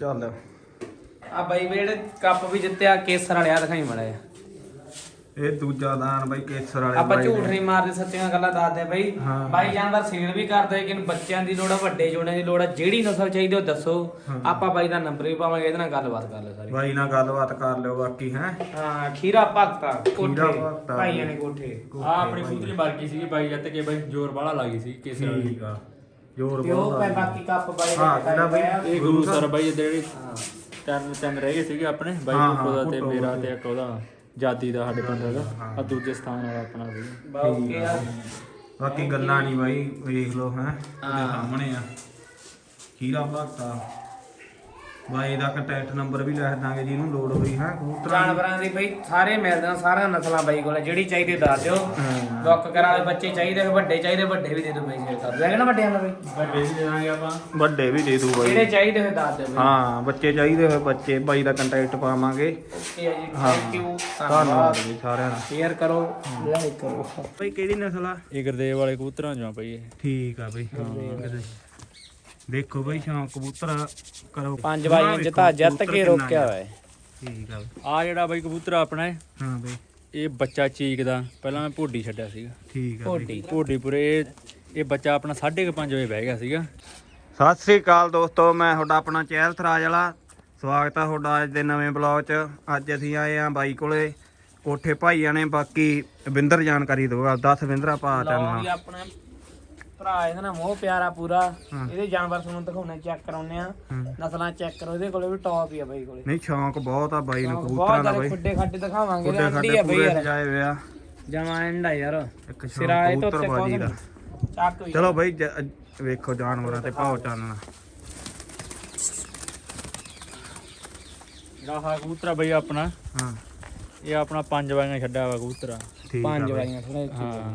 ਚੱਲ। ਆ ਬਾਈ ਵੇੜ ਕੱਪ ਵੀ ਜਿੱਤਿਆ ਕੇਸਰ ਵਾਲਿਆ ਦਿਖਾਈ ਮੜਾ ਇਹ ਦੂਜਾ ਦਾਨ ਬਾਈ ਕੇਸਰ ਵਾਲੇ ਆਪਾਂ ਬਾਈ ਝੂਠ। ਨਹੀਂ ਮਾਰਦੇ ਸੱਚੀਆਂ ਗੱਲਾਂ ਦੱਸਦੇ ਬਾਈ। ਹਾਂ। ਬਾਈ ਜਾਨਵਰ ਸੇਲ ਵੀ ਕਰਦੇ ਲੇਕਿਨ ਬੱਚਿਆਂ ਦੀ ਲੋੜ ਆ ਵੱਡੇ ਜੋੜਿਆਂ ਦੀ ਲੋੜ ਆ ਜਿਹੜੀ ਨਸਲ ਚਾਹੀਦੀ ਉਹ ਦੱਸੋ। ਆਪਾਂ ਬਾਈ ਦਾ ਨੰਬਰ ਵੀ ਪਾਵਾਂਗੇ ਇਹਦੇ ਨਾਲ ਗੱਲਬਾਤ ਕਰ ਲਓ ਸਾਰੀ। ਬਾਈ ਨਾਲ ਗੱਲਬਾਤ ਕਰ ਲਿਓ ਬਾਕੀ ਹੈ। ਹਾਂ ਖੀਰਾ ਭਗਤਾ ਕੋਠੇ। ਭਗਤਾ। ਭਾਈਆਂ ਨੇ ਕੋਠੇ। ਆ ਆਪਣੀ ਕੂਤਰੀ ਮਰ ਗਈ ਸੀਗੀ ਬਾਈ ਜੱਤ ਕੇ ਬਾਈ ਜ਼ੋਰ ਬਾਹਲਾ ਲੱਗੀ ਸੀ ਕੇਸਰ ਵਾਲੀ ਠੀਕ ਆ ਜੋਰ ਬਹੁਤ ਪੈ ਆ। ਬਾਕੀ ਕੱਪ ਬਾਈ ਹਾਂ, ਦੇ ਕਿਹੜਾ ਬਾਈ? ਇਹ ਗੁਰੂ ਸਰ ਬਾਈ ਇੱਧਰ ਜਿਹੜੇ ਤਿੰਨ ਤਿੰਨ ਰਹਿ ਗਏ ਸੀਗੇ ਆਪਣੇ ਬਾਈ ਹਾਂ, ਹਾਂ, ਤੇ ਮੇਰਾ। ਤੇ ਇੱਕ ਉਹਦਾ ਜਾਦੀ ਦਾ ਸਾਡੇ ਪਿੰਡ ਦਾ। ਆ ਦੂਜੇ ਸਥਾਨ ਵਾਲਾ ਆਪਣਾ ਆ। ਬਾਕੀ ਗੱਲਾਂ ਨਹੀਂ ਬਾਈ ਵੇਖ ਲਓ ਹੈ ਉਹਦੇ ਸਾਹਮਣੇ ਆ। ਖੀਰਾ ਭਗਤਾ ਬਾਈ ਦਾ ਕੰਟੈਕਟ ਨੰਬਰ ਵੀ ਲਿਖ ਦਾਂਗੇ ਜਿਹਨੂੰ ਲੋੜ ਹੋਈ ਹੈ ਕਬੂਤਰਾਂ ਦੀ। ਜਾਨਵਰਾਂ ਦੀ ਬਈ ਸਾਰੇ ਮਿਲਦੇ ਆ ਸਾਰੀਆਂ ਨਸਲਾਂ ਬਾਈ ਕੋਲ ਜਿਹੜੀ ਚਾਹੀਦੀ ਦੱਸ ਦਿਓ। ਬੁੱਕ ਕਰਾਂ ਵਾਲੇ ਬੱਚੇ ਚਾਹੀਦੇ ਵੱਡੇ ਚਾਹੀਦੇ ਵੱਡੇ ਵੀ ਦੇ ਦਿਓ ਬਾਈ ਸ਼ੇਅਰ ਕਰ ਨਾ ਵੱਡਿਆਂ ਦਾ ਬਾਈ ਵੱਡੇ ਵੀ ਦੇ ਦਾਂਗੇ ਆਪਾਂ ਵੱਡੇ ਵੀ ਦੇ ਦੂ ਬਾਈ ਜਿਹੜੇ ਚਾਹੀਦੇ ਹੋਏ ਦੱਸ ਦਿਓ ਬਾਈ ਹਾਂ ਬੱਚੇ ਚਾਹੀਦੇ ਹੋਏ ਬੱਚੇ ਬਾਈ ਦਾ ਕੰਟੈਕਟ ਪਾਵਾਂਗੇ। ਓਕੇ ਆ ਜੀ। ਥੈਂਕ ਯੂ ਧੰਨਵਾਦ ਜੀ ਸਾਰਿਆਂ ਦਾ। ਸ਼ੇਅਰ ਕਰੋ ਲਾਈਕ ਕਰੋ। ਬਾਈ ਕਿਹੜੀ ਨਸਲ ਆ? ਇਹ ਗੁਰਦੇਵ ਵਾਲੇ ਕਬੂਤਰਾਂ ਚੋਂ ਆ ਬਾਈ ਇਹ। ਠੀਕ ਆ ਬਈ ਦੇਖੋ ਬਈ ਸ਼ੌਂਕ ਕਬੂਤਰ ਕਰੋ। ਪੰਜ ਵੇਖੋ ਜਿੱਤਾ ਜਿੱਤ ਕੇ ਰੋਕਿਆ ਹੋਇਆ ਹੈ। ਠੀਕ ਆ ਆ ਜਿਹੜਾ ਬਾਈ ਕਬੂਤਰ ਆਪਣਾ ਹੈ। ਹਾਂ ਬਈ। ਇਹ ਬੱਚਾ ਚੀਕਦਾ ਪਹਿਲਾਂ ਮੈਂ ਭੋਡੀ ਛੱਡਿਆ ਸੀਗਾ। ਠੀਕ ਆ ਢੋਡੀ ਭੋਡੀਪੁਰੇ ਇਹ ਇਹ ਬੱਚਾ ਆਪਣਾ 5:30 ਵਜੇ ਬਹਿ ਗਿਆ ਸੀਗਾ। ਸਤਿ ਸ੍ਰੀ ਅਕਾਲ ਦੋਸਤੋ ਮੈਂ ਤੁਹਾਡਾ ਆਪਣਾ ਚਹਿਲ ਥਰਾਜ ਵਾਲਾ। ਸਵਾਗਤ ਆ ਤੁਹਾਡਾ ਅੱਜ ਦੇ ਨਵੇਂ ਬਲੌਗ 'ਚ। ਅੱਜ ਅਸੀਂ ਆਏ ਆ ਬਾਈ ਕੋਲੇ ਕੋਠੇ ਭਾਈਆਂ ਨੇ। ਬਾਕੀ ਵਿੰਦਰ ਜਾਣਕਾਰੀ ਦਊਗਾ। 10 ਵਿੰਦਰਾ ਪਾ ਲਓ ਵੀ ਚਾਨਣਾ ਆਪਣਾ ਭਰਾ ਇਹਦਾ ਨਾ ਮੋਹ ਪਿਆਰਾ ਪੂਰਾ। ਹਾਂ। ਇਹਦੇ ਜਾਨਵਰ ਤੁਹਾਨੂੰ ਦਿਖਾਉਣੇ ਚੈੱਕ ਕਰਾਉਣੇ ਆ ਹੂੰ। ਨਸਲਾਂ ਚੈੱਕ ਕਰੋ ਇਹਦੇ ਕੋਲੇ ਵੀ ਟੌਪ ਹੀ ਆ ਬਾਈ ਕੋਲੇ। ਨਹੀਂ ਸ਼ੌਂਕ ਬਹੁਤ ਆ ਬਾਈ ਨੂੰ ਬਹੁਤ ਕਬੂਤਰਾਂ ਦਾ ਜ਼ਿਆਦਾ ਬਾਈ। ਖੁੱਡੇ ਖਾਡੇ ਦਿਖਾਵਾਂਗੇ ਕੁੱਡੇ ਅੰਡੀ ਆ ਬਈ ਯਾਰ। ਸਜਾਏ ਹੋਏ ਆ। ਜਮਾ ਐਂਡਾ ਯਾਰ। ਇੱਕ ਸਿਰਾ ਸ਼ੌਂਕ ਇਹ ਤੋਂ ਕਬੂਤਰ ਬਾਜੀ ਦਾ। ਕੁਛ ਚੱਕ ਵੀ। ਚਲੋ ਬਾਈ ਜ- ਵੇਖੋ ਜਾਨਵਰਾਂ ਤੇ ਭਾਉ ਚਾਨਣਾ। ਜਿਹੜਾ ਆਹ ਕਬੂਤਰ ਬਾਈ ਆਪਣਾ ਹਾਂ। ਇਹ ਆਪਣਾ ਪੰਜ ਵਾਰੀਆਂ ਛੱਡਿਆ ਵਾ ਕਬੂਤਰ ਆ। ਠੀਕ ਆ ਪੰਜ ਬਾਈ। ਵਾਰੀਆਂ ਥੋੜਾ ਹਾਂ।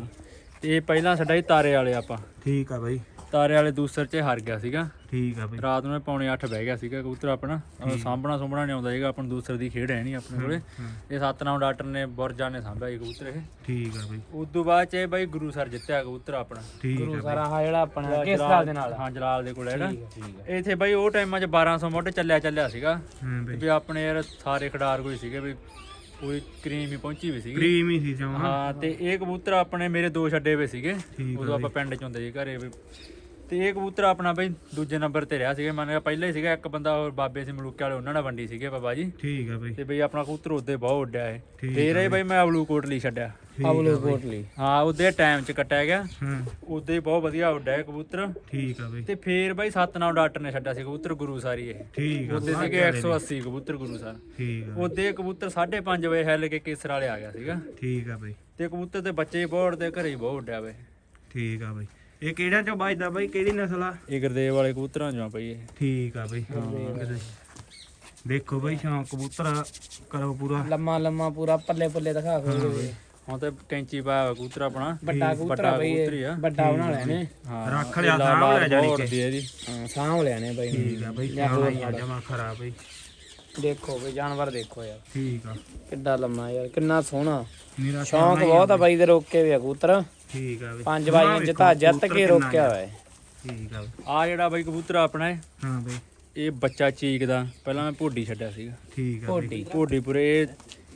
ਇਹ ਪਹਿਲਾਂ ਛੱਡਿਆ ਸੀ ਤਾਰੇ ਵਾਲੇ ਆਪਾਂ। ਠੀਕ ਆ ਬਾਈ। ਤਾਰੇ ਵਾਲੇ ਦੂਸਰ 'ਚ ਹਾਰ ਗਿਆ ਸੀਗਾ। ਠੀਕ ਆ ਬਾਈ। ਰਾਤ ਨੂੰ ਇਹ ਪੌਣੇ 8 ਬਹਿ ਗਿਆ ਸੀਗਾ ਕਬੂਤਰ ਆਪਣਾ। ਉਹ ਸਾਂਭਣਾ ਸੁੰਭਣਾ ਨਹੀਂ ਆਉਂਦਾ ਸੀਗਾ ਆਪਾਂ ਨੂੰ ਦੂਸਰ ਦੀ ਖੇਡ ਹੈ ਨਹੀਂ ਆਪਣੇ ਕੋਲੇ। ਹੂੰ। ਇਹ ਸਤਨਾਮ ਡਾਕਟਰ ਨੇ ਬੁਰਜਾ ਨੇ ਸਾਂਭਿਆ ਇਹ ਕਬੂਤਰ ਇਹ। ਠੀਕ ਆ ਬਾਈ। ਉਸ ਤੋਂ ਬਾਅਦ ਚ ਇਹ ਬਾਈ ਗੁਰੂ ਸਰ ਜਿੱਤਿਆ ਕਬੂਤਰ ਆਪਣਾ। ਗੁਰੂ ਸਾਰਾ ਆ ਜਿਹੜਾ ਆਪਣਾ ਕਿਸ ਜਲਾਲ- ਗੱਲ ਦੇ ਨਾਲ। ਹਾਂ ਜਲਾਲ ਦੇ ਕੋਲ ਹੈ ਇੱਥੇ ਬਾਈ ਉਹ ਟਾਈਮਾਂ 'ਚ 1200 ਮੁੱਢ ਚੱਲਿਆ ਚੱਲਿਆ ਸੀਗਾ। ਹਾਂ ਬਾਈ। ਵੀ ਆਪਣੇ ਯਾਰ ਸਾਰੇ ਖਿਡਾਰ ਕੋਈ ਸੀਗੇ ਵੀ ਪੂਰੀ ਕਰੀਮ ਹੀ ਪਹੁੰਚੀ ਵੀ ਸੀਗੀ। ਕਰੀਮ ਹੀ ਸੀ ਜਮਾ। ਹਾਂ ਤੇ ਇਹ ਕਬੂਤਰ ਆਪਣੇ ਮੇਰੇ ਦੋ ਛੱਡੇ ਹੋਏ ਸੀਗੇ। ਉਦੋਂ ਆਪਾਂ ਪਿੰਡ ਚ ਹੁੰਦੇ ਸੀ ਘਰੇ ਵੀ ਤੇ ਇਹ ਕਬੂਤਰ ਆਪਣਾ ਬਈ ਦੂਜੇ ਨੰਬਰ ਤੇ ਰਿਹਾ ਸੀਗਾ। ਮੰਨ ਲਿਆ ਪਹਿਲਾਂ ਹੀ ਸੀਗਾ ਇੱਕ ਬੰਦਾ ਹੋਰ ਬਾਬੇ ਸੀ ਮਲੂਕੇ ਵਾਲੇ ਉਹਨਾਂ ਨਾਲ ਵੰਡੀ ਸੀਗੇ ਬਾਬਾ ਜੀ। ਠੀਕ ਆ ਬਾਈ। ਤੇ ਬਈ ਆਪਣਾ ਕਬੂਤਰ ਉਹਦੇ ਬਹੁਤ ਉੱਡਿਆ ਹੈ। ਠੀਕ ਫੇਰ ਇਹ ਬਈ। ਮੈਂ ਅਬਲੂ ਕੋਟਲੀ ਛੱਡਿਆ। ਅਬਲੋ ਕੋਟਲੀ। ਹਾਂ ਉਹਦੇ ਟਾਈਮ ਚ ਕੱਟਿਆ ਗਿਆ। ਹਾਂ। ਉਹਦੇ ਬਹੁਤ ਵਧੀਆ ਉੱਡਿਆ ਇਹ ਕਬੂਤਰ। ਠੀਕ ਆ ਬਾਈ। ਤੇ ਫੇਰ ਬਾਈ ਸਤਨਾਮ ਡਾਕਟਰ ਨੇ ਛੱਡਿਆ ਸੀ ਕਬੂਤਰ ਗੁਰੂ ਸਾਰੀ ਇਹ। ਠੀਕ ਆ ਉਹਦੇ ਸੀਗੇ 180 ਕਬੂਤਰ ਗੁਰੂ ਸਰ। ਠੀਕ ਆ ਉਹਦੇ ਕਬੂਤਰ 5:30 ਵਜੇ ਹਿੱਲ ਕੇ ਕੇਸਰ ਵਾਲੇ ਆ ਗਿਆ ਸੀਗਾ। ਠੀਕ ਆ ਬਾਈ। ਤੇ ਕਬੂਤਰ ਦੇ ਬੱਚੇ ਬਹੁਤ ਉੱਡਦੇ ਘਰੇ ਬਹੁਤ ਉੱਡਿਆ ਵੇ ਠੀਕ ਆ ਬਾਈ। ਇਹ ਕਿਹੜਿਆਂ ਚੋਂ ਵੱਜਦਾ ਬਾਈ? ਕਿਹੜੀ ਨਸਲ ਆ? ਇਹ ਗੁਰਦੇਵ ਵਾਲੇ ਕਬੂਤਰਾਂ ਚੋਂ ਆ ਬਈ ਇਹ। ਠੀਕ ਆ ਬਾਈ ਦੇਖੋ ਬਾਈ ਸ਼ੌਂਕ ਕਬੂਤਰ ਕਰੋ ਪੂਰਾ। ਲੰਮਾ ਲੰਮਾ ਪੂਰਾ ਪੱਲੇ ਪੱਲੇ ਦਿਖਾ ਖੋਲ ਕੇ ਹੁਣ ਤੇ ਕੈਂਚੀ ਪਾਇਆ ਕਬੂਤਰ ਆਪਣਾ। ਵੱਡਾ ਕਬੂਤਰ ਬਈ ਵੱਡਾ ਬਣਾ ਲਿਆ ਨੇ ਹਾਂ ਰੱਖ ਲਿਆ, ਸਾਂਭ ਲਿਆ ਜਾਣੀ ਬਹੁਤ ਕਿ। ਹਾਂ ਸਾਂਭ ਲਿਆ ਨੇ ਬਾਈ। ਠੀਕ ਆ ਬਾਈ ਜਮਾ ਖਰਾ ਬਾਈ। ਦੇਖੋ ਬਈ ਜਾਨਵਰ ਦੇਖੋ ਯਾਰ। ਠੀਕ ਆ। ਕਿੱਡਾ ਲੰਮਾ ਯਾਰ ਕਿੰਨਾ ਸੋਹਣਾ। ਮੇਰਾ ਸ਼ੌਂਕ ਬਹੁਤ ਆ ਬਾਈ। ਦੇ ਰੋਕੇ ਵੀ ਆ ਕਬੂਤਰ। ਠੀਕ ਆ ਬਾਈ ਪੰਜ ਆਹ ਵਾਰੀਆਂ ਵੇਖੋ, ਜਿੱਤਾ ਕੇ ਰੋਕਿਆ ਹੋਇਆ ਠੀਕ ਆ। ਬਾਈ। ਆ ਜਿਹੜਾ ਬਾਈ ਕਬੂਤਰ ਆਪਣਾ ਹੈ ਹਾਂ ਬਾਈ। ਇਹ ਬੱਚਾ ਚੀਕਦਾ। ਪਹਿਲਾਂ ਮੈਂ ਭੋਡੀ ਛੱਡਿਆ ਸੀਗਾ। ਠੀਕ ਆ ਬਾਈ ਢੋਡੀ ਭੋਡੀਪੁਰੇ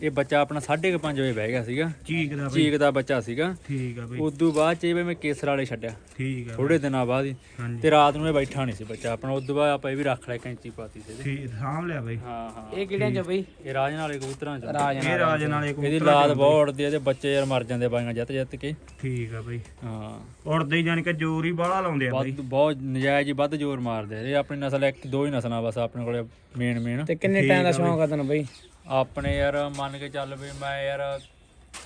ਇਹ ਬੱਚਾ ਆਪਣਾ 5:30 ਵਜੇ ਬਹਿ ਗਿਆ ਸੀਗਾ। ਚੀਕ ਦਾ ਬਾਈ। ਚੀਕ ਦਾ ਬੱਚਾ ਸੀਗਾ। ਠੀਕ ਆ ਬਾਈ। ਉਸ ਤੋਂ ਬਾਅਦ ਚ ਇਹ ਵੀ ਮੈਂ ਕੇਸਰ ਵਾਲੇ ਛੱਡਿਆ। ਠੀਕ ਆ ਥੋੜੇ ਦਿਨਾਂ ਬਾਅਦ ਹੀ। ਹਾਂਜੀ। ਤੇ ਰਾਤ ਨੂੰ ਇਹ ਬੈਠਾ ਨਹੀਂ ਸੀ ਬੱਚਾ। ਆਪਣਾ ਉਸ ਤੋਂ ਬਾਅਦ ਆਪਾਂ ਇਹ ਵੀ ਰੱਖ ਲਿਆ ਕੈਂਚੀ ਪਾਤੀ ਸੀ ਇਹਦੇ। ਠੀਕ ਸਾਂਭ ਲਿਆ ਬਾਈ। ਹਾਂ ਹਾਂ। ਇਹ ਕਿਹੜਿਆਂ ਚ ਬਈ? ਇਹ ਰਾਜਨ ਵਾਲੇ ਕਬੂਤਰਾਂ ਚ। ਰਾਜ ਇਹ ਰਾਜ ਨਾਲੇ ਇਹਦੀ ਕਬੂਤਰ ਲਾਦ ਬਹੁਤ ਉੜਦੀ ਹੈ ਤੇ ਬੱਚੇ ਯਾਰ ਮਰ ਜਾਂਦੇ ਬਾਈਆਂ ਜਿੱਤ ਜਿੱਤ ਕੇ। ਠੀਕ ਆ ਬਾਈ। ਹਾਂ। ਉੜਦੇ ਹੀ ਜਾਨੀ ਕਿ ਜ਼ੋਰ ਹੀ ਬਾਹਲਾ ਲਾਉਂਦੇ ਆ ਬਾਈ। ਵੱਧ ਬਹੁਤ ਨਜਾਇਜ਼ ਹੀ ਵੱਧ ਜ਼ੋਰ ਮਾਰਦੇ ਆ। ਇਹ ਆਪਣੀ ਨਸਲ ਇੱਕ ਦੋ ਹੀ ਨਸਲਾਂ ਬਸ ਆਪਣੇ ਕੋਲੇ ਮੇਨ ਮੇਨ ਤੇ ਕਿੰਨੇ ਟਾਈਮ ਦਾ ਸ਼ੌਂਕ ਆ ਤੈਨੂੰ ਬਈ? ਆਪਣੇ ਯਾਰ ਮੰਨ ਕੇ ਚੱਲ ਵੀ ਮੈਂ ਯਾਰ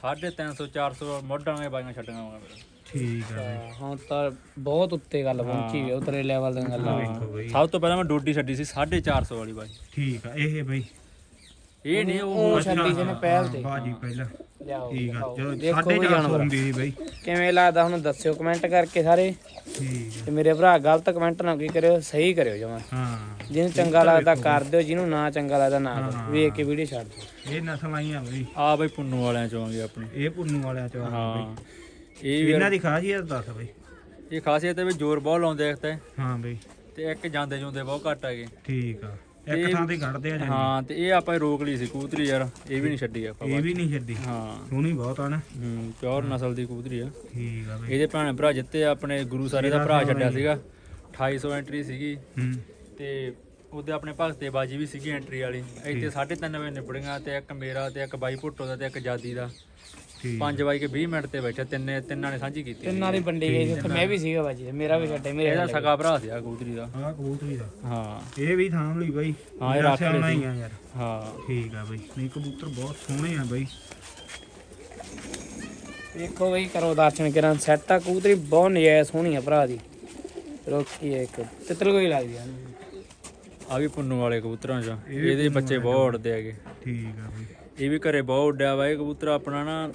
350 400 ਮੋਢਾਂ ਦੇ ਬਾਈਆਂ ਛੱਡੀਆਂ ਹੋਣਗੀਆਂ ਮੇਰੇ। ਠੀਕ ਆ ਬਾਈ। ਹੁਣ ਤਾਂ ਬਹੁਤ ਉੱਤੇ ਗੱਲ ਪਹੁੰਚੀ ਵੀ ਉਤਰੇ ਲੈਵਲ ਦੀਆਂ ਗੱਲਾਂ। ਵੇਖੋ ਬਾਈ। ਸਭ ਤੋਂ ਪਹਿਲਾਂ ਮੈਂ ਡੋਡੀ ਛੱਡੀ ਸੀ 450 ਵਾਲੀ ਬਾਈ। ਠੀਕ ਆ ਇਹ ਬਾਈ। ਇਹ ਨਹੀਂ ਉਹ ਉਹ ਛੱਡੀ ਜਿਹਨੇ ਪਹਿਲ ਤੇ। ਬਾਜੀ ਪਹਿਲਾਂ। ਲਿਆਓ ਠੀਕ ਆ ਚਲੋ ਦੇਖੋ ਸਾਢੇ ਵੀ ਚਾਰ ਸੌ ਜਾਨਵਰ। ਹੁੰਦੀ ਸੀ ਬਾਈ। ਕਿਵੇਂ ਲੱਗਦਾ ਹੁਣ ਦੱਸਿਓ ਕਮੈਂਟ ਕਰਕੇ ਸਾਰੇ। ਠੀਕ ਆ। ਤੇ ਮੇਰੇ ਭਰਾ ਗਲਤ ਕਮੈਂਟ ਨਾ ਕੀ ਕਰਿਓ ਸਹੀ ਕਰਿਓ ਜਮਾ। ਹਾਂ। ਜਿਹਨੂੰ ਚੰਗਾ ਲੱਗਦਾ ਕਰ ਦਿਓ ਜਿਹਨੂੰ ਨਾ ਚੰਗਾ ਲੱਗਦਾ ਨਾ ਕਰੋ। ਵੇਖ ਕੇ ਵੀਡੀਓ ਛੱਡ ਦਿਓ। ਇਹ ਨਸਲ ਆਈਆਂ ਬਾਈ। ਆ ਬਾਈ ਪੁੰਨੂ ਵਾਲਿਆਂ ਚੋਂ ਆਂਗੇ ਆਪਣੀ। ਇਹ ਪੁੰਨੂ ਵਾਲਿਆਂ ਚੋਂ ਆ ਹਾਂ। ਬਾਈ। ਇਹ ਵੀ ਇਹਨਾਂ ਦੀ ਖਾਸੀਅਤ ਦੱਸ ਬਾਈ। ਇਹ ਖਾਸੀਅਤ ਹੈ ਵੀ ਜ਼ੋਰ ਬਹੁਤ ਲਾਉਂਦੇ ਇੱਕ ਤੇ। ਹਾਂ ਬਾਈ। ਤੇ ਇੱਕ ਜਾਂਦੇ ਜੁੰਦੇ ਬਹੁਤ ਘੱਟ ਹੈਗੇ ਠੀਕ ਆ। ਇੱਕ ਥਾਂ ਤੇ ਕੱਢਦੇ ਆ ਜਾਂਦੀ। ਹਾਂ ਤੇ ਇਹ ਆਪਾਂ ਰੋਕ ਲਈ ਸੀ ਕਬੂਤਰੀ ਯਾਰ। ਇਹ ਵੀ ਨਹੀਂ ਛੱਡੀ ਆਪਾਂ ਇਹ ਵੀ ਨਹੀਂ ਛੱਡੀ। ਹਾਂ। ਸੋਹਣੀ ਬਹੁਤ ਆ ਨਾ। ਹੂੰ ਪਿਓਰ ਨਸਲ ਦੀ ਕਬੂਤਰੀ ਆ। ਠੀਕ ਆ ਬਈ। ਇਹਦੇ ਭੈਣ ਭਰਾ ਜਿੱਤੇ ਆਪਣੇ ਗੁਰੂ ਸਾਰੇ ਦਾ ਭਰਾ ਛੱਡਿਆ ਸੀਗਾ। 2800 ਐਂਟਰੀ ਸੀਗੀ। ਹੂੰ। ਤੇ ਉਹਦੇ ਆਪਣੇ ਭਗਤ ਤੇ ਬਾਜੀ ਵੀ ਸੀਗੀ ਐਂਟਰੀ ਵਾਲੀ। ਇੱਥੇ 3.5 ਵਜੇ ਨਿਬੜੀਆਂ ਤੇ ਇੱਕ ਮੇਰਾ ਤੇ ਇੱਕ ਬਾਈ ਭੁੱਟੋ ਦਾ ਤੇ ਇੱਕ ਜਾਦੀ ਦਾ। ਠੀਕ। 5 ਵਜੇ ਕੇ 20 ਮਿੰਟ ਤੇ ਬੈਠੇ ਤਿੰਨੇ ਤਿੰਨਾਂ ਨੇ ਸਾਂਝੀ ਕੀਤੀ ਤਿੰਨਾਂ ਦੀ ਵੰਡੀ ਗਈ ਸੀ ਉੱਥੇ ਮੈਂ ਵੀ ਸੀਗਾ ਬਾਜੀ ਮੇਰਾ ਵੀ ਛੱਡੇ ਮੇਰੇ ਇਹਦਾ ਸਗਾ ਭਰਾ ਸੀ ਆ ਕਬੂਤਰੀ ਦਾ। ਆ ਕਬੂਤਰੀ ਦਾ। ਹਾਂ। ਇਹ ਵੀ ਥਾਂ ਲਈ ਬਈ। ਹਾਂ, ਇਹ ਰੱਖ ਹੀ ਸੀ। ਆ ਯਾਰ। ਹਾਂ। ਠੀਕ ਆ ਬਈ। ਨਹੀਂ ਕਬੂਤਰ ਬਹੁਤ ਸੋਹਣੇ ਆ ਬਈ। ਵੇਖੋ ਬਈ ਕਰੋ ਦਰਸ਼ਨ ਕਰਾਂ ਸੈੱਟ ਆ। ਕਬੂਤਰੀ ਬਹੁਤ ਨਜਾਇਜ਼ ਸੋਹਣੀ ਆ ਭਰਾ ਦੀ। ਰੋਕੀ ਇੱਕ। ਤਿੱਤਲ ਕੋਈ ਲੱਗਦੀ ਆ। ਆ ਵੀ ਪੁੰਨੂ ਵਾਲੇ ਕਬੂਤਰਾਂ ਚ ਇਹਦੇ ਬੱਚੇ ਬਹੁਤ ਉੱਡਦੇ ਹੈਗੇ। ਠੀਕ ਆ ਬਈ। ਇਹ ਵੀ ਘਰੇ ਬਹੁਤ ਉੱਡਿਆ ਵਾ ਇਹ ਕਬੂਤਰ ਆਪਣਾ ਨਾ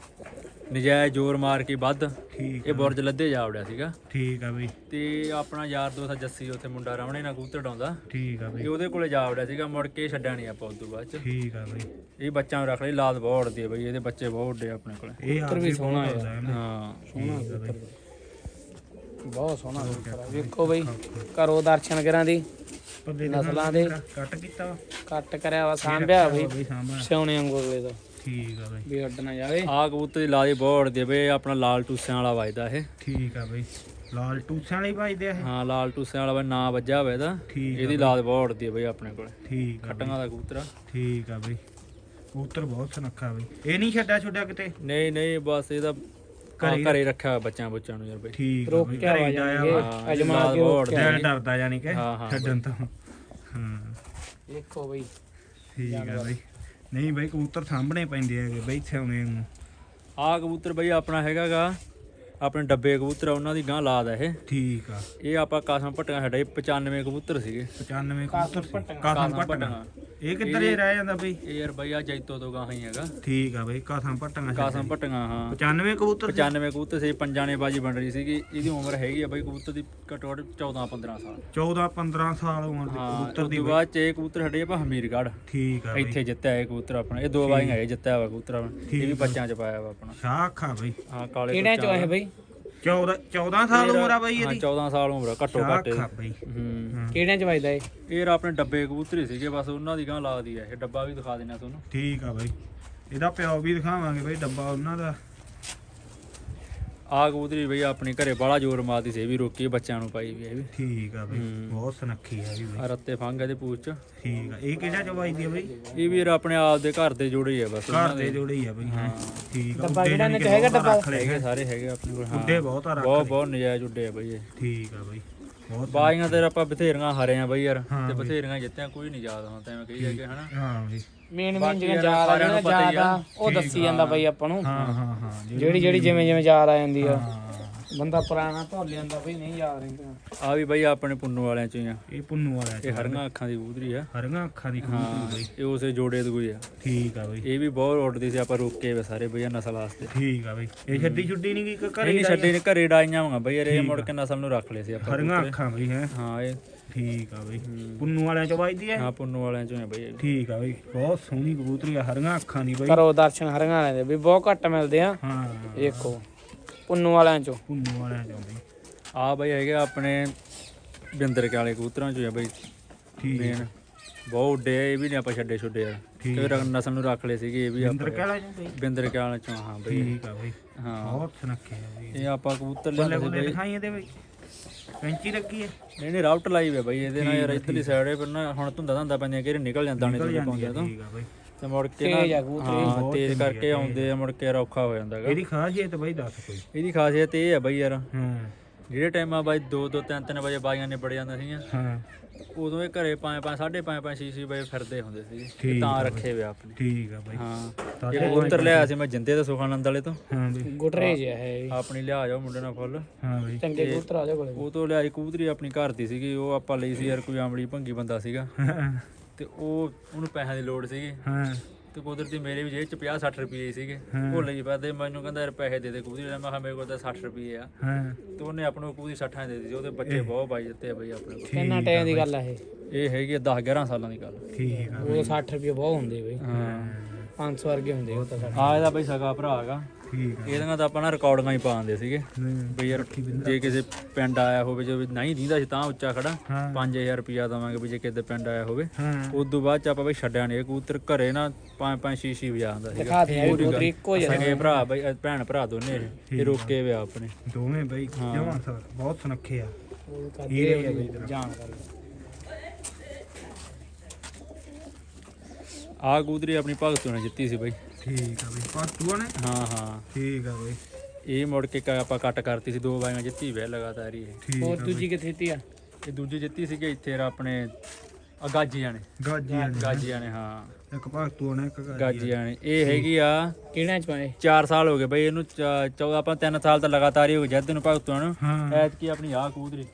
ਨਜਾਇਜ਼ ਜ਼ੋਰ ਮਾਰ ਕੇ ਵੱਧ ਠੀਕ ਇਹ ਬੁਰਜ ਲੱਦੇ ਜਾ ਉੜਿਆ ਸੀਗਾ। ਠੀਕ ਆ ਬਈ। ਤੇ ਆਪਣਾ ਯਾਰ ਦੋਸਤ ਜੱਸੀ ਉੱਥੇ ਮੁੰਡਾ ਰਾਵਣੇ ਨਾਲ ਕਬੂਤਰ ਡਾਉਂਦਾ ਠੀਕ ਆ ਬਈ। ਇਹ ਉਹਦੇ ਕੋਲੇ ਜਾ ਉੜਿਆ ਸੀਗਾ ਮੁੜ ਕੇ ਛੱਡਿਆ ਨਹੀਂ ਆਪਾਂ ਉਸ ਤੋਂ ਬਾਅਦ ਚ। ਠੀਕ ਆ ਬਈ। ਇਹ ਬੱਚਿਆਂ ਨੂੰ ਰੱਖ ਲਈ ਲਾਤ ਬਹੁਤ ਉੱਡਦੀ ਹੈ ਬਈ ਇਹਦੇ ਬੱਚੇ ਬਹੁਤ ਉੱਡੇ ਆ ਆਪਣੇ ਕੋਲੇ। ਇਹ ਆਪ ਵੀ ਸੋਹਣਾ ਹੈ। ਹਾਂ। ਆ ਬਈ। ਬਹੁਤ ਸੋਹਣਾ ਕਬੂਤਰ ਆ। ਵੇਖੋ ਬਈ ਕਰੋ ਦਰਸ਼ਨ ਕਰਾਂ ਦੀ ਪੱਲੇ ਨਸਲਾਂ ਦੇ ਕੱਟ ਕੀਤਾ ਵਾ। ਕੱਟ ਕਰਿਆ ਵਾ ਸਾਂਭਿਆ ਬਈ ਬਈ ਸਾਂਭਾ ਸਿਉਣੇ ਵਾਂਗੂ ਅਗਲੇ ਤੋਂ। ਠੀਕ ਆ ਬਈ। ਵੀ ਉੱਡ ਨਾ ਜਾਵੇ। ਆ ਕਬੂਤਰ ਦੀ ਲਾਤ ਬਹੁਤ ਉੱਡਦੀ ਬਈ ਆਪਣਾ ਲਾਲ ਟੂਸਿਆਂ ਵਾਲਾ ਵੱਜਦਾ ਇਹ। ਠੀਕ ਆ ਬਈ। ਲਾਲ ਟੂਸਾਂ ਵਾਲੀ ਭਾਈਦੇ ਆ ਇਹ। ਹਾਂ ਲਾਲ ਟੂਸਿਆਂ ਵਾਲਾ ਵਾ ਨਾਂ ਵੱਜਿਆ ਹੋਇਆ ਇਹਦਾ ਠੀਕ ਇਹਦੀ ਲਾਤ ਬਹੁਤ ਉੱਡਦੀ ਹੈ ਬਈ ਆਪਣੇ ਕੋਲੇ। ਠੀਕ ਆ ਬਈ, ਦਾ ਕਬੂਤਰ ਆ। ਠੀਕ ਆ ਬਈ। ਕਬੂਤਰ ਬਹੁਤ ਸੁਨੱਖਾ ਬਈ। ਇਹ ਨਹੀਂ ਛੱਡਿਆ ਛੁੱਡਿਆ ਕਿਤੇ? ਨਹੀਂ ਨਹੀਂ ਬਸ ਇਹਦਾ ਘਰੇ ਘਰੇ ਰੱਖਿਆ ਬੱਚਿਆਂ ਬੱਚਿਆਂ ਨੂੰ ਯਾਰ ਬਈ। ਠੀਕ ਆ ਬਈ। ਰੋਕਿਆ ਵਾ ਘਰੇ ਜਾਣੀ ਜਾਇਆ ਕਿ ਵਾ ਅਜਮਾ ਕੇ ਬਹੁਤ ਰੋਕਿਆ ਦਿਲ ਡਰਦਾ ਜਾਨੀ ਕਿ। ਹਾਂ, ਹਾਂ, ਛੱਡਣ ਤੋਂ। ਹਾਂ। ਵੇਖੋ ਬਈ। ਠੀਕ ਆ ਬਈ। ਨਹੀਂ ਬਈ ਕਬੂਤਰ ਸਾਹਮਣੇ ਪੈਂਦੇ ਹੈਗੇ ਬਈ ਨੂੰ। ਆ ਕਬੂਤਰ ਬਈ ਆਪਣਾ ਹੈਗਾਗਾ ਆਪਣੇ ਡੱਬੇ ਕਬੂਤਰ ਆ, ਉਹਨਾਂ ਦੀ ਗਾਂ ਲਾਦ ਆ ਇਹ। ਠੀਕ ਆ। ਇਹ ਆਪਾਂ ਕਾਸਮ ਭੱਟੀਆਂ ਸਾਡੇ 95 ਕਬੂਤਰ ਸੀਗੇ। 95 ਕਬੂਤਰ ਸੀ। ਭੱਟੀਆਂ। ਕਾਸਮ ਕਾਸਮ ਪਟਣਾ ਇਹ ਕਿੱਧਰ ਇਹ ਰਹਿ ਜਾਂਦਾ ਬਈ? ਇਹ ਯਾਰ ਬਈ ਆ ਜੈਤੋ ਤੋਂ ਗਾਂ ਹੀ ਹੈਗਾ। ਠੀਕ ਆ ਬਈ ਕਾਸਮ ਪਟਣਾ ਕਾਸਮ ਭੱਟੀਆਂ ਹਾਂ। 95 ਕਬੂਤਰ ਸੀ? 95 ਕਬੂਤਰ ਸੀ ਪੰਜਾਂ ਨੇ ਬਾਜੀ ਬਣ ਰਹੀ ਸੀਗੀ। ਇਹਦੀ ਉਮਰ ਹੈਗੀ ਆ ਬਈ ਕਬੂਤਰ ਦੀ ਘੱਟੋ ਘੱਟ 14 15 ਸਾਲ। 14 15 ਸਾਲ ਉਮਰ ਦੇ ਹਾਂ ਕਬੂਤਰ ਦੀ ਤੋਂ। ਬਾਅਦ ਚ ਇਹ ਕਬੂਤਰ ਸਾਡੇ ਆਪਾਂ ਹਮੀਰਗੜ੍ਹ। ਠੀਕ ਆ ਬਈ। ਇੱਥੇ ਜਿੱਤਿਆ ਇਹ ਕਬੂਤਰ ਆਪਣਾ। ਇਹ ਦੋ ਵਾਰੀਆਂ ਹੈ ਜਿੱਤਿਆ ਵਾ ਕਬੂਤਰ ਆਪਣਾ। ਇਹ ਵੀ ਬੱਚਿਆਂ ਚ ਪਾਇਆ ਵਾ ਆਪਣਾ। ਸ਼ਾਖ ਆ ਬਈ। ਹਾਂ ਕਾਲੇ ਕਿਹੜਿਆਂ ਚੋਂ ਇਹ ਬਈ? 14 14 ਸਾਲ ਉਮਰ ਆ ਬਈ ਹਾਂ ਇਹਦੀ 14 ਸਾਲ ਉਮਰ ਆ ਘੱਟੋ ਘੱਟ ਸ਼ਾਖ ਆ ਇਹਦੀ। ਬਈ। ਹੂੰ। ਕਿਹੜਿਆਂ ਚ ਵੱਜਦਾ ਇਹ? ਇਹ ਰ ਆਪਣੇ ਡੱਬੇ ਕਬੂਤਰੀ ਸੀਗੇ ਬਸ ਉਹਨਾਂ ਦੀ ਗਾਂ ਲਾਦੀ ਆ ਇਹ ਡੱਬਾ ਵੀ ਦਿਖਾ ਦੇਣਾ ਤੁਹਾਨੂੰ। ਠੀਕ ਆ ਬਈ। ਇਹਦਾ ਪਿਓ ਵੀ ਦਿਖਾਵਾਂਗੇ ਬਈ ਡੱਬਾ ਉਹਨਾਂ ਦਾ। ਆ ਕਬੂਤਰੀ ਬਈ ਆਪਣੀ ਘਰੇ ਬਾਲਾ ਜ਼ੋਰ ਮਾਰਦੀ ਸੀ ਇਹ ਵੀ ਰੋਕੀ ਬੱਚਿਆਂ ਨੂੰ ਪਾਈ ਵੀ ਇਹ ਵੀ। ਠੀਕ ਆ ਬਈ ਹੂੰ। ਬਹੁਤ ਸੁਨੱਖੀ ਆ ਇਹ ਵੀ ਬਈ। ਆ ਰੱਤੇ ਫੰਗ ਇਹਦੇ ਪੂਛ ਚ। ਠੀਕ ਆ ਇਹ ਕਿਹੜਾ ਚਵਾਈਦੀ ਆ ਬਈ? ਇਹ ਵੀ ਆਪਣੇ ਆਪ ਦੇ ਘਰ ਦੇ ਜੋੜੇ ਹੀ ਆ ਬਸ ਘਰ ਉਹਨਾਂ ਦੇ ਜੋੜੇ ਹੀ ਆ ਬਈ ਹਾਂ। ਠੀਕ ਆ ਡੱਬਾ ਜਾਣੀ ਨੇ ਕਿ ਹੈਗਾ ਬਹੁਤ ਡੱਬਾ? ਹੈਗੇ ਸਾਰੇ ਹੈਗੇ ਆਪਣੇ ਕੋਲ ਹਾਂ। ਉੱਡੇ ਬਹੁਤ ਆ ਰੱਖ ਬਹੁਤ ਬਹੁਤ ਨਜਾਇਜ਼ ਉੱਡੇ ਆ ਬਈ ਇਹ। ਠੀਕ ਆ ਬਈ ਬਹੁਤ ਬਾਈਆਂ ਤੇ ਆਪਾਂ ਬਥੇਰੀਆਂ ਹਾਰੇ ਆ ਬਈ ਯਾਰ ਹਾਂ ਤੇ। ਬਥੇਰੀਆਂ ਜਿੱਤਿਆ ਕੋਈ ਨਹੀਂ ਯਾਦ ਹੁਣ ਤਾਂ ਐਵੇਂ ਕਹੀ ਜਾਗੇ ਹਨਾ। ਹਾਂ ਬਈ। ਮੇਨ ਮੇਨ ਜਿਹੜੀਆਂ ਯਾਦ ਆ ਸਾਰਿਆਂ ਨੂੰ ਪਤਾ ਹੀ ਆ। ਉਹ ਦੱਸੀ ਜਾਂਦਾ ਬਈ ਆਪਾਂ ਨੂੰ। ਹਾਂ ਹਾਂ ਹਾਂ ਜਿਹੜੀ ਜਿਹੜੀ ਜਿਵੇਂ ਜਿਵੇਂ ਯਾਦ ਆ ਜਾਂਦੀ ਆ। ਬੰਦਾ ਪੁਰਾਣਾ ਭੁੱਲ ਜਾਂਦਾ ਬਈ ਨਹੀਂ ਯਾਦ ਰਹਿੰਦਾ ਆ ਵੀ ਬਈ ਆਪਣੇ ਪੁੰਨੂ ਵਾਲਿਆਂ ਚੋਂ ਹੀ ਆ। ਇਹ ਪੁੰਨੂ ਵਾਲਾ ਇਹ ਹਰੀਆਂ ਅੱਖਾਂ ਦੀ ਕਬੂਤਰੀ ਆ। ਹਰੀਆਂ ਅੱਖਾਂ ਦੀ ਹਾਂ ਕਬੂਤਰੀ ਬਈ। ਇਹ ਉਸੇ ਜੋੜੇ ਦੇ ਕੋਈ ਆ। ਠੀਕ ਆ ਬਈ। ਇਹ ਵੀ ਬਹੁਤ ਉੱਡਦੀ ਸੀ ਆਪਾਂ ਰੋਕੇ ਵੇ ਸਾਰੇ ਬਈ ਨਸਲ ਵਾਸਤੇ। ਠੀਕ ਆ ਬਈ। ਇਹ ਛੱਡੀ ਛੁੱਡੀ ਨਹੀਂ ਕੀ ਘਰੇ ਨਹੀਂ ਛੱਡੇ ਨੇ ਘਰੇ ਡਾਈਆਂ ਵਾਂਗਾ ਬਈ ਇਹ ਮੁੜ ਕੇ ਨਸਲ ਨੂੰ ਰੱਖ ਲਏ ਸੀ ਆਪਾਂ ਹਰੀਆਂ ਅੱਖਾਂ ਬਈ ਹੈ? ਹਾਂ ਇਹ ਠੀਕ ਆ ਬਈ। ਪੁੰਨੂ ਵਾਲਿਆਂ ਚ ਵੱਜਦੀ ਹੈ ਹਾਂ ਪੁੰਨੂ ਵਾਲਿਆਂ ਚੋਂ ਆ ਬਈ। ਠੀਕ ਆ ਬਈ। ਬਹੁਤ ਸੋਹਣੀ ਕਬੂਤਰੀ ਆ ਹਰੀਆਂ ਅੱਖਾਂ ਦੀ ਬਈ। ਕਰੋ ਦਰਸ਼ਨ ਹਰੀਆਂ ਵਾਲਿਆਂ ਦੇ ਵੀ ਬਹੁਤ ਘੱਟ ਮਿਲਦੇ ਆ। ਹਾਂ। ਦੇਖੋ। ਪੁੰਨੂ ਵਾਲਿਆਂ ਚੋਂ। ਪੁੰਨੂ ਵਾਲਿਆਂ ਚ ਬਈ। ਆ ਬਈ ਹੈਗੇ ਆਪਣੇ ਬਿੰਦਰ ਕੇ ਵਾਲੇ ਕਬੂਤਰਾਂ ਚੋਂ ਆ ਬਈ। ਠੀਕ ਮੇਨ ਬਹੁਤ ਉੱਡੇ ਆ ਇਹ ਵੀ ਨਹੀਂ ਆਪਾਂ ਛੱਡੇ ਛੁੱਡੇ ਆ। ਠੀਕ ਤੇ ਰੰਗ ਨਸਲ ਨੂੰ ਰੱਖ ਲਏ ਸੀਗੇ ਇਹ ਵੀ ਆਪਾਂ ਕਾਲਾ ਚ ਬਈ। ਬਿੰਦਰ ਕੇ ਵਾਲੇ ਚੋਂ ਹਾਂ ਬਈ। ਠੀਕ ਆ ਬਈ। ਹਾਂ। ਬਹੁਤ ਸੁਨੱਖੇ ਆ ਬਈ। ਇਹ ਆਪਾਂ ਕਬੂਤਰ ਬੱਲੇ ਲਿਆਂਦੇ ਸੀ ਬੱਲੇ ਬਈ। ਦਿਖਾਈ ਇਹਦੇ ਬਈ। ਕੈਂਚੀ ਲੱਗੀ ਹੈ ਨਹੀਂ ਨਹੀਂ ਰਾਊਟ ਲਾਈ ਵੇ ਬਈ ਇਹਦੇ ਨਾਲ ਯਾਰ ਇੱਧਰਲੀ ਸਾਈਡ ਪਰ ਨਾ ਹੁਣ ਧੁੰਦਾ ਧੰਦਾ ਪੈਂਦੀਆਂ ਕਿ ਨਿਕਲ ਜਾਂਦਾ ਦਾਣੇ ਨਿਕਲ ਦੂਣੇ ਜਾਂਦੀ ਪਾਉਂਦੇ ਆ ਤੋਂ। ਠੀਕ ਆ ਬਈ। ਤੇ ਮੁੜ ਕੇ ਤੇਜ਼ ਆ ਹਾਂ ਬਹੁਤ ਤੇਜ਼ ਚੰਗੀ ਆ, ਕਰਕੇ ਆਉਂਦੇ ਆ ਮੁੜ ਕੇ ਔਖਾ ਹੋ ਜਾਂਦਾ ਹੈਗਾ। ਇਹਦੀ ਖਾਸੀਅਤ ਬਈ ਦੱਸ ਕੋਈ। ਇਹਦੀ ਖਾਸੀਅਤ ਇਹ ਆ ਬਈ ਯਾਰ। ਹਾਂ। ਜਿਹੜੇ ਟਾਈਮਾਂ ਬਾਈ 2 2 3 3 ਵਜੇ ਬਾਈਆਂ ਨਿਬੜ ਜਾਂਦੀਆਂ ਸੀਗੀਆਂ। ਹਾਂ। ਉਦੋਂ ਇਹ ਘਰੇ 5 5 5.5 5 6 6 ਵਜੇ ਫਿਰਦੇ ਹੁੰਦੇ ਸੀਗੇ। ਤੇ ਠੀਕ ਤਾਂ ਆ ਰੱਖੇ ਵੇ ਆਪਣੇ ਠੀਕ ਆ ਬਈ। ਹਾਂ। ਤਾਂ ਇਹ ਕਬੂਤਰ ਲਿਆ ਸੀ ਮੈਂ ਜਿੰਦੇ ਦਾ ਸੁਖਾਨੰਦ ਵਾਲੇ ਤੋਂ। ਹਾਂ ਬਈ ਗੁਟਰੇ ਜਿਹਾ ਹੈ ਇਹ। ਆਪਣੀ ਲਿਆ ਜਾਓ ਮੁੰਡੇ ਨਾਲ ਫੁੱਲ। ਹਾਂ ਬਈ। ਚੰਗੇ ਕਬੂਤਰ ਆ ਜਾ ਕੋਲੇ। ਉਹ ਤੋਂ ਲਿਆਈ ਕਬੂਤਰੀ ਆਪਣੀ ਘਰ ਦੀ ਸੀਗੀ ਉਹ ਆਪਾਂ ਲਈ ਸੀ ਯਾਰ ਕੋਈ ਆਮਲੀ ਭੰਗੀ ਬੰਦਾ ਸੀਗਾ। ਤੇ ਉਹ ਉਹਨੂੰ ਪੈਸਿਆਂ ਦੀ ਲੋੜ ਸੀਗੀ। ਹਾਂ। ਤੇ ਕੁਦਰਤੀ ਮੇਰੇ ਵੀ ਜੇਬ ਚ 50 60 ਰੁਪਏ ਸੀਗੇ। ਉਹ ਲਈ ਪੈਦੇ ਮੈਨੂੰ ਕਹਿੰਦਾ ਯਾਰ ਪੈਸੇ ਦੇ ਦੇ ਦੇ ਮੈਂ ਕਿਹਾ ਮੇਰੇ ਕੋਲ ਤਾਂ 60 ਰੁਪਏ ਆ। ਹਾਂ। ਤੇ ਉਹਨੇ ਆਪਣੇ ਕੋਲ ਕਬੂਤਰੀ 60 ਦੇ ਦਿੱਤੀ ਉਹਦੇ ਬੱਚੇ ਬਹੁਤ ਬਾਈ ਦਿੱਤੇ ਆ ਬਈ ਆਪਣੇ ਕੋਲ। ਕਿੰਨਾ ਟਾਈਮ ਦੀ ਗੱਲ ਆ ਇਹ? ਇਹ ਹੈਗੀ 10 11 ਸਾਲਾਂ ਦੀ ਗੱਲ। ਠੀਕ ਆ ਉਹ 60 ਰੁਪਏ ਬਹੁਤ ਹੁੰਦੇ ਬਈ। ਹਾਂ। 500 ਵਰਗੇ ਹੁੰਦੇ ਉਹ ਤਾਂ ਸਾਡੇ ਆ ਇਹਦਾ ਬਈ ਸਗਾ ਭਰਾ ਹੈਗਾ। ਠੀਕ ਇਹਦੀਆਂ ਤਾਂ ਆਪਾਂ ਨਾ ਰਿਕਾਰਡਿੰਗਾਂ ਹੀ ਪਾਉਂਦੇ ਸੀਗੇ। ਬਈ ਯਾਰ ਜੇ ਕਿਸੇ ਪਿੰਡ ਆਇਆ ਹੋਵੇ ਜੋ ਵੀ ਨਹੀਂ ਦਿੰਦਾ ਸੀ ਤਾਂ ਉੱਚਾ ਖੜਾ। ਹਾਂ। 5000 ਰੁਪਿਆ ਦਵਾਂਗੇ ਵੀ ਜੇ ਕਿਸੇ ਪਿੰਡ ਆਇਆ ਹੋਵੇ। ਹਾਂ। ਉਸ ਤੋਂ ਬਾਅਦ ਚ ਆਪਾਂ ਬਈ ਛੱਡਿਆ ਨਹੀਂ ਇਹ ਕਬੂਤਰ ਘਰੇ ਨਾ ਪੰਜ ਪੰਜ ਛੇ ਛੇ ਵਜਾ ਆਉਂਦਾ ਸੀਗਾ। ਦਿਖਾ ਦੇ ਇਹ ਕਬੂਤਰ ਇੱਕੋ ਜਿਹਾ। ਸਗੇ ਭਰਾ ਬਈ ਭੈਣ ਭਰਾ ਦੋਨੇ ਇਹ। ਇਹ ਰੋਕੇ ਵੇ ਆਪਣੇ। ਦੋਵੇਂ ਬਈ ਜਮਾਂ ਸਰ ਬਹੁਤ ਸੁਨੱਖੇ ਆ। ਕਰਦੇ ਆ ਬਈ ਜਾਣ ਕਰ ਆ ਕਬੂਤਰੀ ਆਪਣੀ ਭਗਤੂ ਨੇ ਜਿੱਤੀ ਸੀ ਬਈ। ਠੀਕ ਆ ਬਈ ਪਾਤੂਆ ਨੇ ਹਾਂ ਹਾਂ। ਠੀਕ ਆ ਬਈ। ਇਹ ਮੁੜ ਕੇ ਕ- ਆਪਾਂ ਕੱਟ ਕਰਤੀ ਸੀ ਦੋ ਵਾਰੀਆਂ ਜਿੱਤੀ ਵੇ ਲਗਾਤਾਰ ਹੀ ਇਹ। ਠੀਕ ਹੋਰ ਆ ਦੂਜੀ ਕਿੱਥੇ ਤੀ ਆ? ਇਹ ਦੂਜੀ ਜਿੱਤੀ ਸੀਗੇ ਇੱਥੇ ਰ ਆਪਣੇ ਅਗਾਜੀਆਂ ਨੇ। ਗਾਜੀਆਂ ਨੇ ਗਾਜੀਆਂ ਨੇ ਹਾਂ। ਇੱਕ ਪਾਤੂਆ ਨੇ ਇੱਕ ਗਾਜੀ ਗਾਜੀਆਂ ਨੇ। ਇਹ ਹੈਗੀ ਆ ਕਿਹੜਾ ਚ ਪਾਏ? 14 4 ਸਾਲ ਹੋ ਗਏ ਬਈ ਇਹਨੂੰ 14 ਆਪਾਂ 3 ਸਾਲ ਤਾਂ ਲਗਾਤਾਰ ਹੀ ਹੋ ਗਿਆ ਜਦ ਨੂੰ ਭਗਤੂਆਂ ਨੂੰ ਹਾਂ। ਐਤ ਕੀ ਆਪਣੀ ਆ ਕਬੂਤਰੀ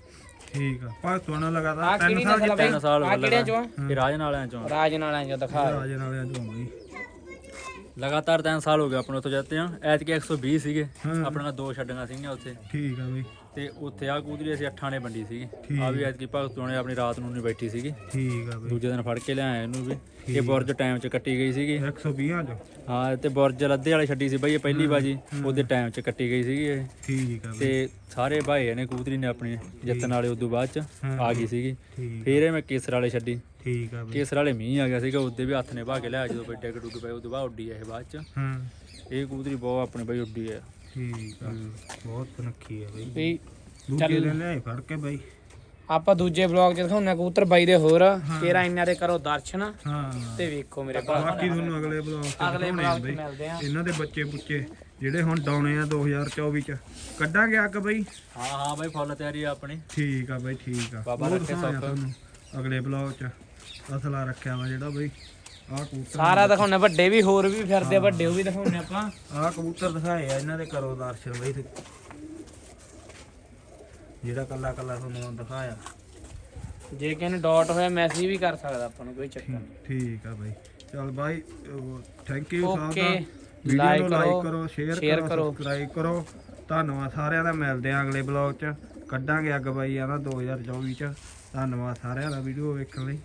ਠੀਕ ਆ। ਪਾਤੂਆ ਨਾਲ ਆ ਲਗਾਤਾਰ ਕਿਹੜੀ ਤਿੰਨ ਸਾਲ ਨਸਲ ਆ ਬਈ? 3 ਸਾਲ ਹੋ ਆ ਕਿਹੜਿਆਂ ਚੋਂ? ਆ? ਇਹ ਰਾਜਨ ਵਾਲਿਆਂ ਚੋਂ। ਰਾਜ ਨਾਲਾਂ ਚੋਂ ਦਿਖਾ ਰਾਜੇ ਨਾਲਿਆਂ ਚੋਂ ਬਈ। ਲਗਾਤਾਰ 3 ਸਾਲ ਹੋ ਗਏ ਆਪਣੇ ਉੱਥੋਂ ਜਾਂਦੇ ਆ ਐਤ ਕੀ 120 ਸੀਗੇ। ਹਾਂ। ਆਪਣੇ ਨਾਲ ਦੋ ਛੱਡੀਆਂ ਸੀਗੀਆਂ ਉੱਥੇ। ਠੀਕ ਆ ਬਈ। ਤੇ ਉੱਥੇ ਆ ਕਬੂਤਰੀ ਅਸੀਂ ਅੱਠਾਂ ਨੇ ਵੰਡੀ ਸੀਗੀ। ਠੀਕ। ਆ ਵੀ ਐਤ ਕੀ ਭਗਤੂਆਂ ਨੇ ਆਪਣੀ ਰਾਤ ਨੂੰ ਨਹੀਂ ਬੈਠੀ ਸੀਗੀ। ਠੀਕ ਆ ਬਈ। ਦੂਜੇ ਦਿਨ ਫੜ ਕੇ ਲਿਆਏ ਇਹਨੂੰ ਵੀ। ਇਹ ਬੁਰਜ ਟਾਈਮ 'ਚ ਕੱਟੀ ਗਈ ਸੀਗੀ। 120 ਚ। ਹਾਂ ਤੇ ਬੁਰਜ ਲੱਦੇ ਵਾਲੇ ਛੱਡੀ ਸੀ ਬਈ ਇਹ ਪਹਿਲੀ ਬਾਜੀ ਉਹਦੇ ਟਾਈਮ 'ਚ ਕੱਟੀ ਗਈ ਸੀਗੀ ਇਹ। ਠੀਕ ਆ ਬਈ ਤੇ ਸਾਰੇ ਭਾਈ ਨੇ ਕਬੂਤਰੀ ਨੇ ਆਪਣੀ ਜਿੱਤਣ ਵਾਲੇ ਉਦੋਂ ਬਾਅਦ 'ਚ ਆ ਗਈ ਸੀਗੀ। ਫਿਰ ਇਹ ਮੈਂ ਕੇਸਰ ਵਾਲੇ ਛੱਡੀ। ਠੀਕ ਆ ਬਈ। ਕੇਸਰ ਵਾਲੇ ਮੀਂਹ ਆ ਗਿਆ ਸੀਗਾ ਉਹਦੇ ਵੀ ਹੱਥ ਨੇ ਭਾ ਕੇ ਲਿਆ ਜਦੋਂ ਬਈ ਡਿੱਗ ਪਏ ਉਦੋਂ ਬਾਅਦ ਉੱਡੀ ਇਹ ਬਾਅਦ 'ਚ। ਹਾਂ। ਇਹ ਕਬੂਤਰੀ ਬਹੁਤ ਆਪਣੀ ਬਈ ਉੱਡੀ ਆ। ਠੀਕ ਆ। ਬਹੁਤ ਸੁਨੱਖੀ ਆ ਬਈ। ਵੀ ਦੂਜੇ ਦਿਨ ਲਿਆਏ ਫੜ ਕੇ ਬਈ। ਆਪਾਂ ਦੂਜੇ ਬਲੌਗ 'ਚ ਦਿਖਾਉਂਦੇ ਆ ਕਬੂਤਰ ਬਾਈ ਦੇ ਹੋਰ। ਤੇਰਾ ਇੰਨਾ ਦੇ ਕਰੋ ਦਰਸ਼ਨ। ਹਾਂ। ਤੇ ਵੇਖੋ ਮੇਰੇ ਭਰਾ। ਬਾਕੀ ਤੁਹਾਨੂੰ ਅਗਲੇ ਬਲੌਗ ਚ ਅਗਲੇ ਦਿਖਾਉਣੇ ਆ ਬਲੌਗ 'ਚ ਬਈ। ਮਿਲਦੇ ਆ ਇਹਨਾਂ ਦੇ ਬੱਚੇ ਬੁੱਚੇ ਜਿਹੜੇ ਹੁਣ ਡਾਉਣੇ ਆ 2024 ਚ। ਕੱਢਾਂਗੇ ਅੱਗ ਬਈ? ਹਾਂ ਹਾਂ ਬਈ ਫੁੱਲ ਤਿਆਰੀ ਆ ਆਪਣੀ। ਠੀਕ ਆ ਬਈ ਠੀਕ ਆ। ਬਾਬਾ ਰੱਖੇ ਦਿਖਾਉਣੇ ਆ ਸੁੱਖ। ਤੁਹਾਨੂੰ ਅਗਲੇ ਬਲੌਗ ਚ। ਅਸਲਾ ਰੱਖਿਆ ਵਾ ਜਿਹੜਾ ਬਈ। ਆਹ ਕਬੂਤਰ ਸਾਰਾ ਦਿਖਾਉਂਦੇ ਵੱਡੇ ਵੀ ਹੋਰ ਵੀ ਫਿਰਦੇ ਆ, ਵੱਡੇ ਉਹ ਵੀ ਦਿਖਾਉਂਦੇ ਆਪਾਂ। ਆਹ ਕਬੂਤਰ ਦਿਖਾਏ ਆ ਇਹਨਾਂ ਦੇ ਕਰੋ ਦਰਸ਼ਨ ਬਈ ਤੇ। ਜਿਹੜਾ ਕੱਲਾ ਕੱਲਾ ਤੁਹਾਨੂੰ ਦਿਖਾਇਆ। ਜੇ ਕਿਸੇ ਨੂੰ ਡਾਟ ਹੋਇਆ ਮੈਸੇਜ ਵੀ ਕਰ ਸਕਦਾ ਆਪਾਂ ਨੂੰ ਕੋਈ ਚੱਕਰ ਨਹੀਂ। ਠੀਕ ਆ ਬਾਈ। ਚਲ ਬਾਈ ਥੈਂਕ ਯੂ ਸਾਹਿਬ ਦਾ। ਵੀਡੀਓ ਨੂੰ ਲਾਈਕ ਕਰੋ, ਸ਼ੇਅਰ ਕਰੋ ਕਰੋ। ਸਬਸਕ੍ਰਾਈਬ ਕਰੋ। ਧੰਨਵਾਦ ਸਾਰਿਆਂ ਦਾ ਮਿਲਦੇ ਆਂ ਅਗਲੇ ਬਲੌਗ 'ਚ। ਕੱਢਾਂਗੇ ਅੱਗ ਬਾਈ ਆਣਾ 2024 'ਚ। ਧੰਨਵਾਦ ਸਾਰਿਆਂ ਦਾ ਵੀਡੀਓ ਵੇਖਣ ਲਈ।